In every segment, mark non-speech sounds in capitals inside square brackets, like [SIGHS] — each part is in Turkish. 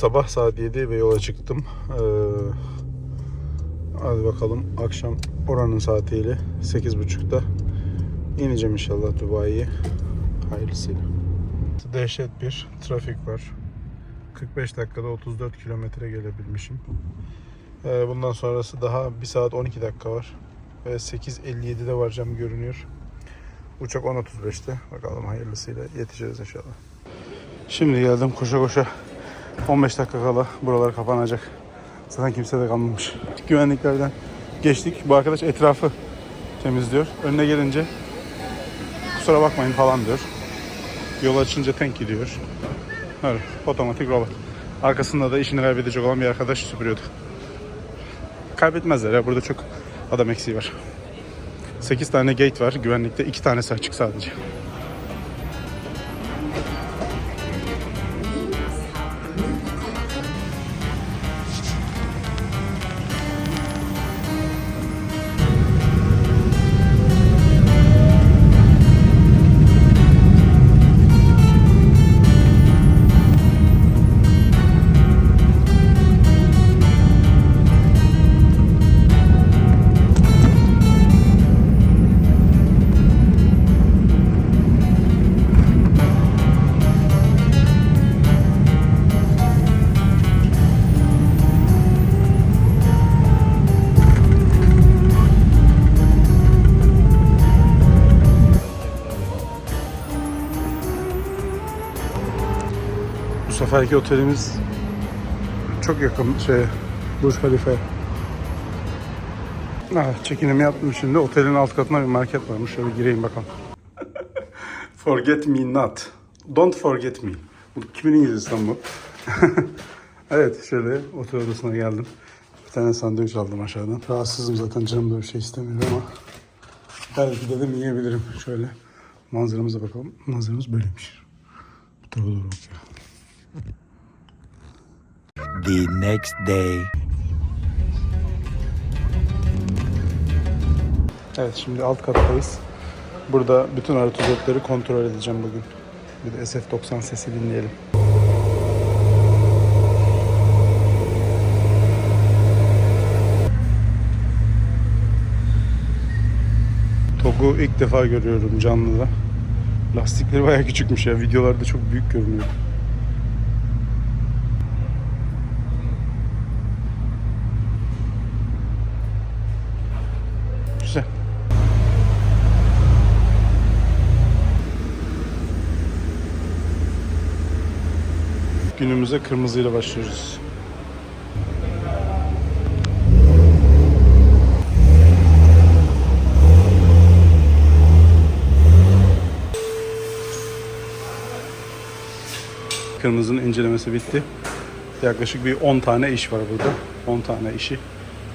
Sabah saat 7 ve yola çıktım. Ee, hadi bakalım akşam oranın saatiyle 8.30'da ineceğim inşallah Dubai'ye. Hayırlısıyla. Dehşet bir trafik var. 45 dakikada 34 kilometre gelebilmişim. Ee, bundan sonrası daha 1 saat 12 dakika var. Ve 8.57'de varacağım görünüyor. Uçak 10.35'te. Bakalım hayırlısıyla yetişeceğiz inşallah. Şimdi geldim koşa koşa 15 dakika kala buralar kapanacak. Zaten kimse de kalmamış. Güvenliklerden geçtik. Bu arkadaş etrafı temizliyor. Önüne gelince kusura bakmayın falan diyor. Yol açınca tank gidiyor. Öyle otomatik robot. Arkasında da işini kaybedecek olan bir arkadaş süpürüyordu. Kaybetmezler ya burada çok adam eksiği var. 8 tane gate var. Güvenlikte 2 tanesi açık sadece. Seferki otelimiz çok yakın şey Burj Khalifa'ya. Ah, çekinimi yaptım şimdi. Otelin alt katında bir market varmış. Şöyle gireyim bakalım. [LAUGHS] forget me not. Don't forget me. Bu kimin İngilizcesi lan bu? [LAUGHS] evet şöyle otel odasına geldim. Bir tane sandviç aldım aşağıdan. Rahatsızım zaten canım böyle bir şey istemiyor ama belki dedim yiyebilirim. Şöyle manzaramıza bakalım. Manzaramız böyleymiş. Bu tarafa doğru bakıyor. The next day. Evet şimdi alt kattayız. Burada bütün arı tuzakları kontrol edeceğim bugün. Bir de SF90 sesi dinleyelim. Togu ilk defa görüyorum canlıda. Lastikleri bayağı küçükmüş ya. Videolarda çok büyük görünüyor. Güzel. Günümüze kırmızıyla başlıyoruz. Kırmızının incelemesi bitti. Yaklaşık bir 10 tane iş var burada. 10 tane işi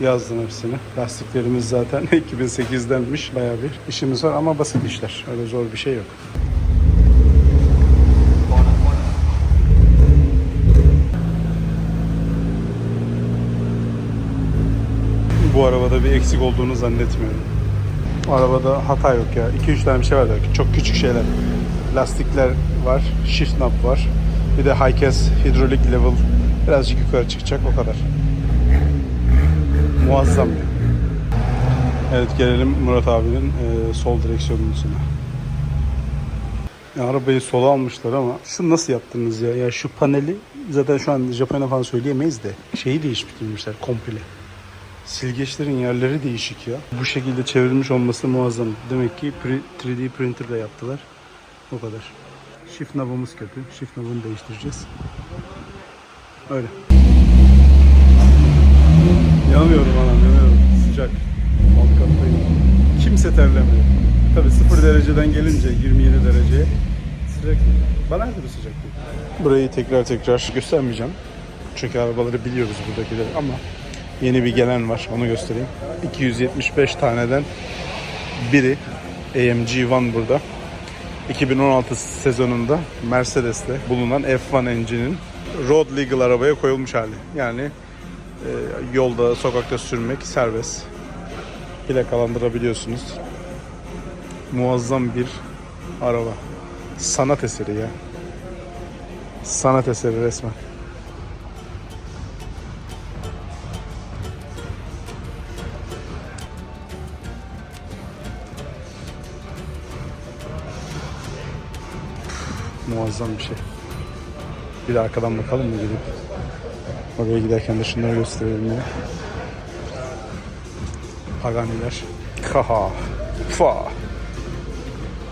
yazdım hepsini. Lastiklerimiz zaten [LAUGHS] 2008'denmiş. Bayağı bir işimiz var ama basit işler. Öyle zor bir şey yok. Arabada bir eksik olduğunu zannetmiyorum. Bu arabada hata yok ya. 2-3 tane bir şey var da çok küçük şeyler. Lastikler var, shift knob var. Bir de high kes, hidrolik level birazcık yukarı çıkacak o kadar. Muazzam. Evet gelelim Murat abinin e, sol direksiyonlusuna. Ya, arabayı sola almışlar ama şu nasıl yaptınız ya? Ya şu paneli zaten şu an Japonya falan söyleyemeyiz de şeyi değiştirmişler komple. Silgeçlerin yerleri değişik ya. Bu şekilde çevrilmiş olması muazzam. Demek ki pre- 3D printer'la yaptılar. O kadar. Shift knob'umuz kötü. Shift knob'unu değiştireceğiz. Öyle. Yanıyorum anam yanıyorum. Sıcak. Alt kattayım. Kimse terlemiyor. Tabii 0 dereceden gelince 27 dereceye sıcak değil. Bana her türlü sıcak değil. Burayı tekrar tekrar göstermeyeceğim. Çünkü arabaları biliyoruz buradakileri ama yeni bir gelen var. Onu göstereyim. 275 taneden biri AMG One burada. 2016 sezonunda Mercedes'te bulunan F1 engine'in road legal arabaya koyulmuş hali. Yani e, yolda, sokakta sürmek serbest. Plakalandırabiliyorsunuz. Muazzam bir araba. Sanat eseri ya. Sanat eseri resmen. Muazzam bir şey. Bir de arkadan bakalım mı gidip. Oraya giderken de şunları gösterelim ya. Paganiler. Kaha. Fa.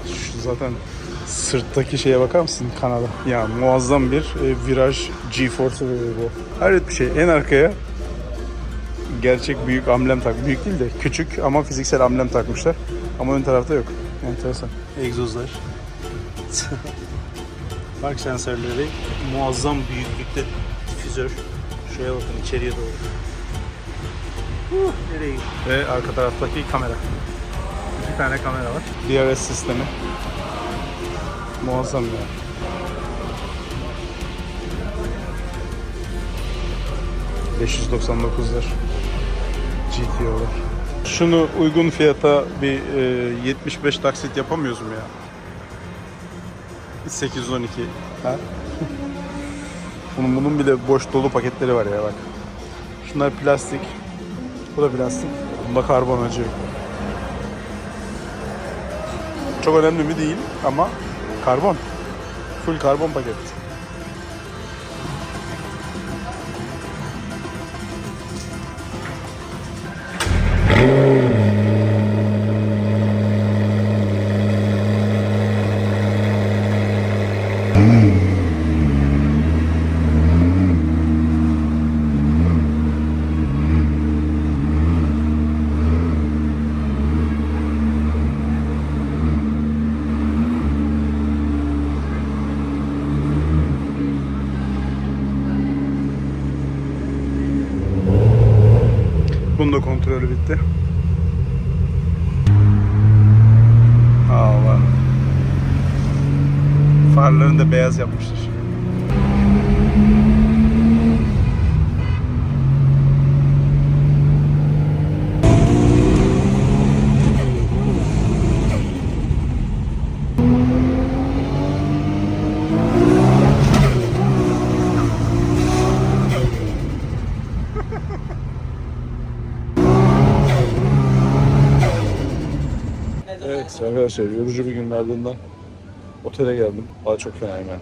Şu zaten sırttaki şeye bakar mısın kanada? Ya muazzam bir e, viraj G-Force veriyor bu. Hayret bir şey. En arkaya gerçek büyük amblem tak. Büyük değil de küçük ama fiziksel amblem takmışlar. Ama ön tarafta yok. Enteresan. Egzozlar. Park sensörleri muazzam büyüklükte difüzör. Şuraya bakın içeriye doğru. Uh, nereye? Ve arka taraftaki kamera. İki tane kamera var. DRS sistemi. Muazzam ya. ...599'lar. GTO'lar. Şunu uygun fiyata bir e, 75 taksit yapamıyoruz mu ya? 812. Ha? bunun, bunun bile boş dolu paketleri var ya bak. Şunlar plastik. Bu da plastik. Bunda karbon acı. Çok önemli mi değil ama karbon. Full karbon paket. Da beyaz yapmışlar. Evet arkadaşlar yorucu bir ardından otele geldim. Valla çok fenayım ben.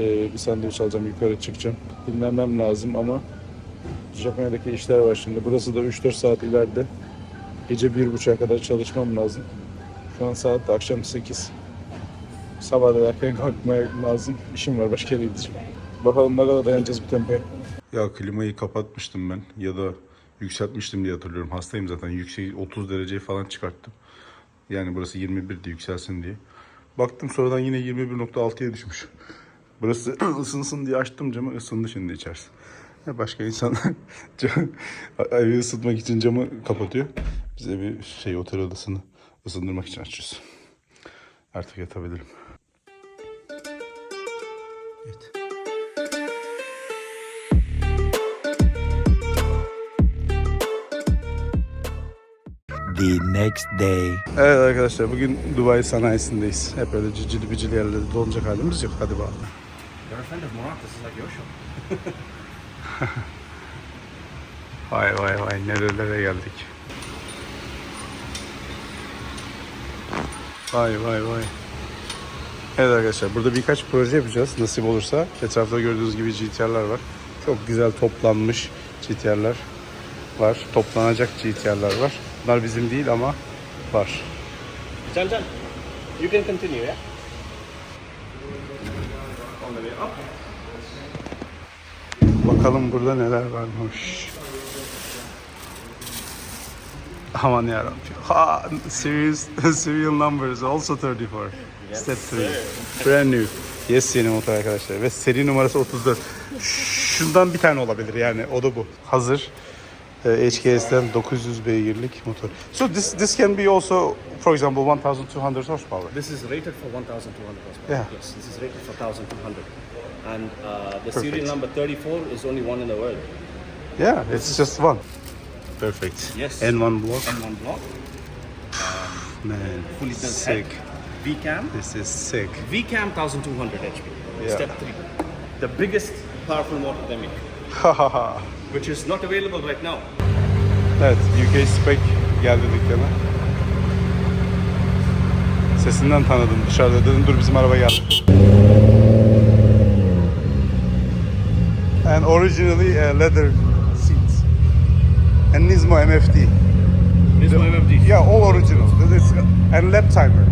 Ee, bir sandviç alacağım yukarı çıkacağım. Dinlenmem lazım ama Japonya'daki işler var şimdi. Burası da 3-4 saat ileride. Gece 1.30'a kadar çalışmam lazım. Şu an saat akşam 8. Sabah da erken kalkmaya lazım. İşim var başka yere gideceğim. Bakalım ne kadar dayanacağız bu tempoya. Ya klimayı kapatmıştım ben ya da yükseltmiştim diye hatırlıyorum. Hastayım zaten. Yüksek 30 dereceyi falan çıkarttım. Yani burası 21'di yükselsin diye. Baktım sonradan yine 21.6'ya düşmüş. Burası [CLEARS THROAT] ısınsın diye açtım camı ısındı şimdi içerisi. Ya başka [LAUGHS] cam- evi ısıtmak için camı kapatıyor. Biz evi şey otel odasını ısındırmak için açıyoruz. Artık yatabilirim. Evet. The next day. Evet arkadaşlar bugün Dubai sanayisindeyiz. Hep öyle cicili bicili yerlerde dolanacak halimiz yok. Hadi bakalım. You're a friend of Murat. This is like your show. Vay vay vay nerelere geldik. Vay vay vay. Evet arkadaşlar burada birkaç proje yapacağız nasip olursa. Etrafta gördüğünüz gibi GTR'lar var. Çok güzel toplanmış GTR'lar var. Toplanacak GTR'lar var. Bunlar bizim değil ama var. Jan Jan, you can continue, yeah? Bakalım burada neler varmış. Aman yarabbim. Ha, series, [LAUGHS] serial numbers also 34. Step 3. Brand new. Yes yeni motor arkadaşlar. Ve seri numarası 34. Şundan bir tane olabilir yani. O da bu. Hazır. Ee, HKS'den 900 beygirlik motor. So this this can be also for example 1200 horsepower. This is rated for 1,200 horsepower. Yeah. Yes, this is rated for 1,200. And uh, the Perfect. serial number 34 is only one in the world. Yeah, it's just one. Perfect. Yes. N1 block. M1 block, [SIGHS] Man, fully built sick. head, VCAM. This is sick. VCAM 1,200 HP. Yeah. Step 3. The biggest powerful motor they make. [LAUGHS] which is not available right now. Evet, UK Spec geldi dükkana. Sesinden tanıdım dışarıda. Dedim dur bizim araba geldi. And originally uh, leather seats. And Nismo MFD. This is MFD. Yeah, all original. This is, and lap timer.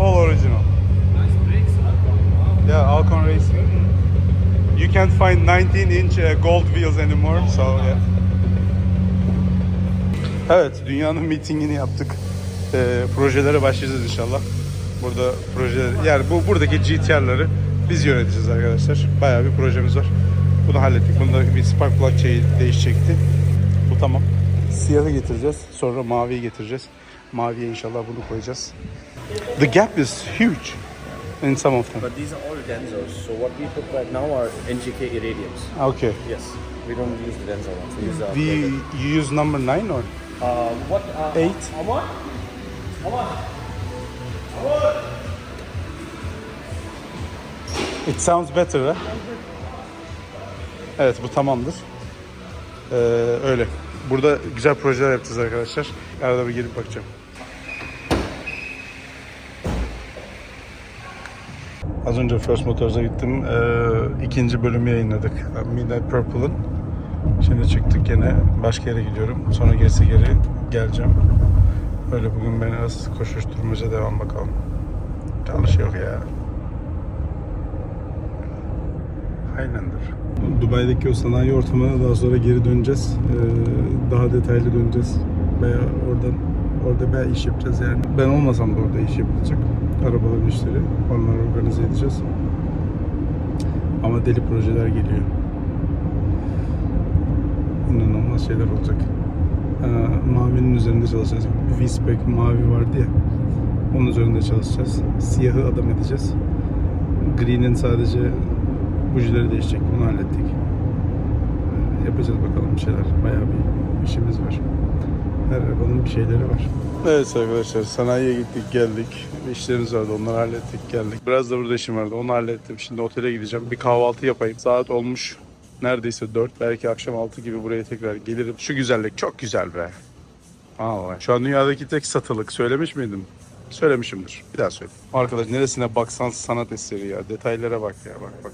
All original. Nice brakes. Yeah, Alcon Racing. You can't find 19 inch uh, gold wheels anymore, so yeah. Evet, dünyanın meetingini yaptık. Ee, projelere başlayacağız inşallah. Burada projeler, yani bu buradaki GTR'ları biz yöneteceğiz arkadaşlar. Bayağı bir projemiz var. Bunu hallettik. Bunda bir spark plug şeyi değişecekti. Bu tamam. Siyahı getireceğiz. Sonra maviyi getireceğiz. Maviye inşallah bunu koyacağız. The gap is huge in some of them. But these are all Denzos. So what we put right now are NGK Iridiums. Okay. Yes. We don't use the Denso ones. We use uh, Do you, use number nine or? uh, what? Uh, Eight. How much? How much? It sounds better ha? Evet bu tamamdır. Ee, öyle. Burada güzel projeler yapacağız arkadaşlar. Arada bir gelip bakacağım. Az önce First Motors'a gittim. Ee, ikinci bölümü yayınladık. Midnight Purple'ın. Şimdi çıktık gene başka yere gidiyorum. Sonra gerisi geri geleceğim. Öyle bugün ben az koşuşturmaca devam bakalım. Çalışıyor ya. Highlander. Dubai'deki o sanayi ortamına daha sonra geri döneceğiz. Ee, daha detaylı döneceğiz. Veya oradan orada bayağı iş yapacağız yani. Ben olmasam da orada iş yapılacak. Arabaların işleri. Onları organize edeceğiz. Ama deli projeler geliyor. İnanılmaz şeyler olacak. Ee, mavinin üzerinde çalışacağız. V-Spec mavi vardı ya. Onun üzerinde çalışacağız. Siyahı adam edeceğiz. Green'in sadece bujileri değişecek. Bunu hallettik. Ee, Yapacağız bakalım bir şeyler. Bayağı bir işimiz var. Her arabanın bir şeyleri var. Evet arkadaşlar sanayiye gittik geldik. İşlerimiz vardı onları hallettik geldik. Biraz da burada işim vardı onu hallettim. Şimdi otele gideceğim. Bir kahvaltı yapayım. Saat olmuş neredeyse 4. Belki akşam 6 gibi buraya tekrar gelirim. Şu güzellik çok güzel be. Vallahi. Şu an dünyadaki tek satılık. Söylemiş miydim? Söylemişimdir. Bir daha söyleyeyim. Arkadaş neresine baksan sanat eseri ya. Detaylara bak ya. Bak bak.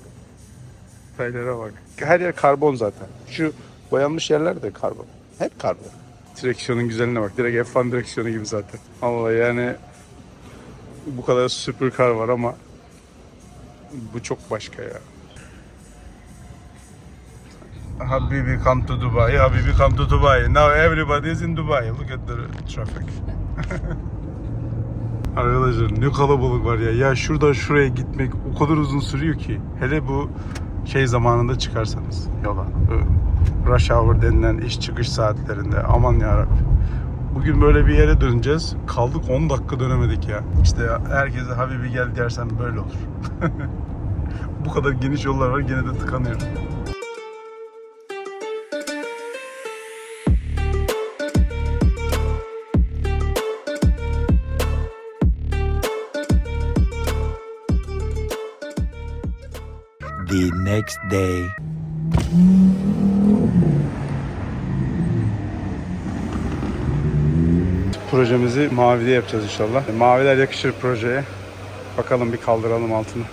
Detaylara bak. Her yer karbon zaten. Şu boyanmış yerler de karbon. Hep karbon. Direksiyonun güzelliğine bak. Direkt F1 direksiyonu gibi zaten. Allah yani bu kadar süper var ama bu çok başka ya. Habibi come to Dubai. Habibi come to Dubai. Now everybody is in Dubai. Look at the traffic. [LAUGHS] Arkadaşlar ne kalabalık var ya. Ya şuradan şuraya gitmek o kadar uzun sürüyor ki. Hele bu şey zamanında çıkarsanız yola. Bu Rush hour denilen iş çıkış saatlerinde. Aman yarabbim. Bugün böyle bir yere döneceğiz. Kaldık 10 dakika dönemedik ya. İşte herkese Habibi gel dersen böyle olur. [LAUGHS] bu kadar geniş yollar var gene de tıkanıyor. The next day. Projemizi mavide yapacağız inşallah. Maviler yakışır projeye. Bakalım bir kaldıralım altını.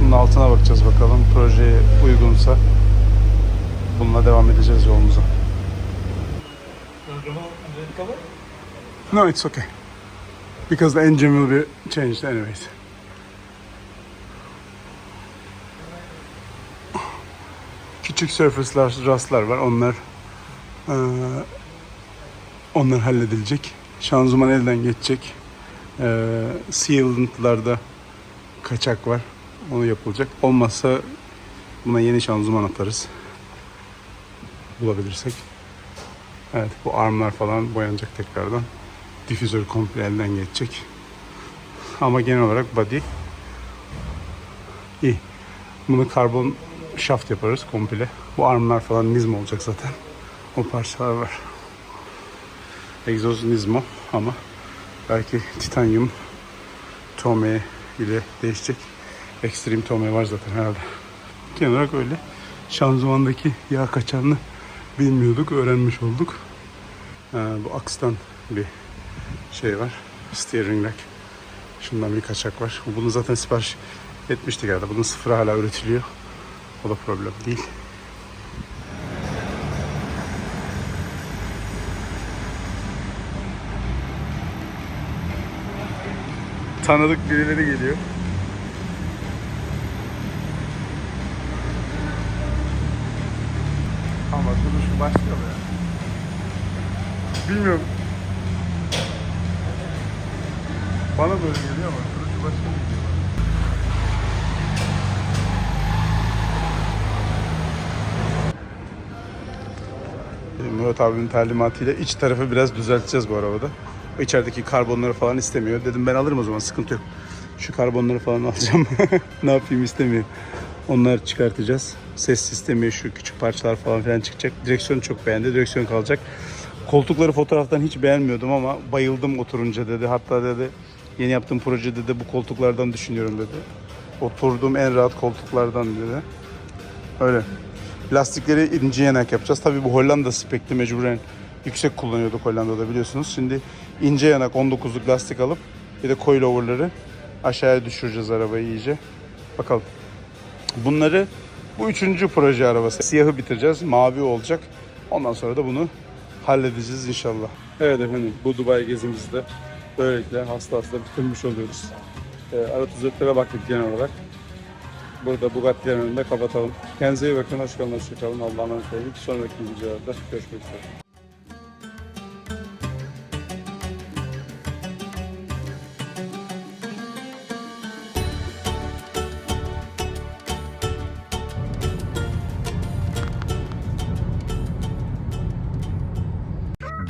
Bunun altına bakacağız bakalım. Projeye uygunsa bununla devam edeceğiz yolumuza. No, it's okay. Because the engine will be changed anyways. Küçük surface'lar, rastlar var. Onlar ee, onlar halledilecek. Şanzıman elden geçecek. Ee, sealant'larda kaçak var. Onu yapılacak. Olmazsa buna yeni şanzıman atarız. Bulabilirsek. Evet bu armlar falan boyanacak tekrardan. Difüzör komple elden geçecek. Ama genel olarak body iyi. Bunu karbon şaft yaparız komple. Bu armlar falan nizm olacak zaten. O parçalar var. Egzoz Nismo ama belki titanyum tome ile değişecek. Extreme tome var zaten herhalde. Genel olarak öyle. Şanzımandaki yağ kaçarını bilmiyorduk, öğrenmiş olduk. Ee, bu akstan bir şey var. Steering rack. Şundan bir kaçak var. Bunu zaten sipariş etmiştik herhalde. Bunun sıfırı hala üretiliyor. O da problem değil. Tanıdık birileri geliyor. Ama duruşu başka be. Bilmiyorum. Bana böyle geliyor ama duruşu başka geliyor. Murat abimin talimatıyla iç tarafı biraz düzelteceğiz bu arabada. İçerideki karbonları falan istemiyor. Dedim ben alırım o zaman sıkıntı yok. Şu karbonları falan [LAUGHS] alacağım. ne yapayım istemiyor. Onları çıkartacağız. Ses sistemi, şu küçük parçalar falan filan çıkacak. Direksiyonu çok beğendi. Direksiyon kalacak. Koltukları fotoğraftan hiç beğenmiyordum ama bayıldım oturunca dedi. Hatta dedi yeni yaptığım projede de bu koltuklardan düşünüyorum dedi. Oturduğum en rahat koltuklardan dedi. Öyle. Lastikleri ince yanak yapacağız. Tabii bu Hollanda spekli mecburen yüksek kullanıyorduk Hollanda'da biliyorsunuz. Şimdi ince yanak 19'luk lastik alıp bir de coilover'ları aşağıya düşüreceğiz arabayı iyice. Bakalım. Bunları bu üçüncü proje arabası. Siyahı bitireceğiz. Mavi olacak. Ondan sonra da bunu halledeceğiz inşallah. Evet efendim bu Dubai gezimizi de böylelikle hasta hasta bitirmiş oluyoruz. E, ara tüzetlere baktık genel olarak. Burada Bugatti'lerin önünde kapatalım. Kendinize iyi bakın. Hoş kalın. Hoşça kalın. Allah'a emanet olun. Sonraki videolarda görüşmek üzere.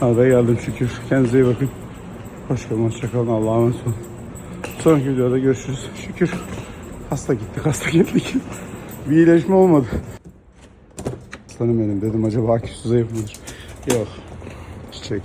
kere. Ada geldim şükür. Kendinize iyi bakın. Hoş kalın, hoşça kalın. Allah'a emanet olun. Sonraki videoda görüşürüz. Şükür. Hasta gittik, hasta geldik. [LAUGHS] Bir iyileşme olmadı. Aslanım benim dedim acaba aküsü zayıf mıdır? Yok. Çiçek.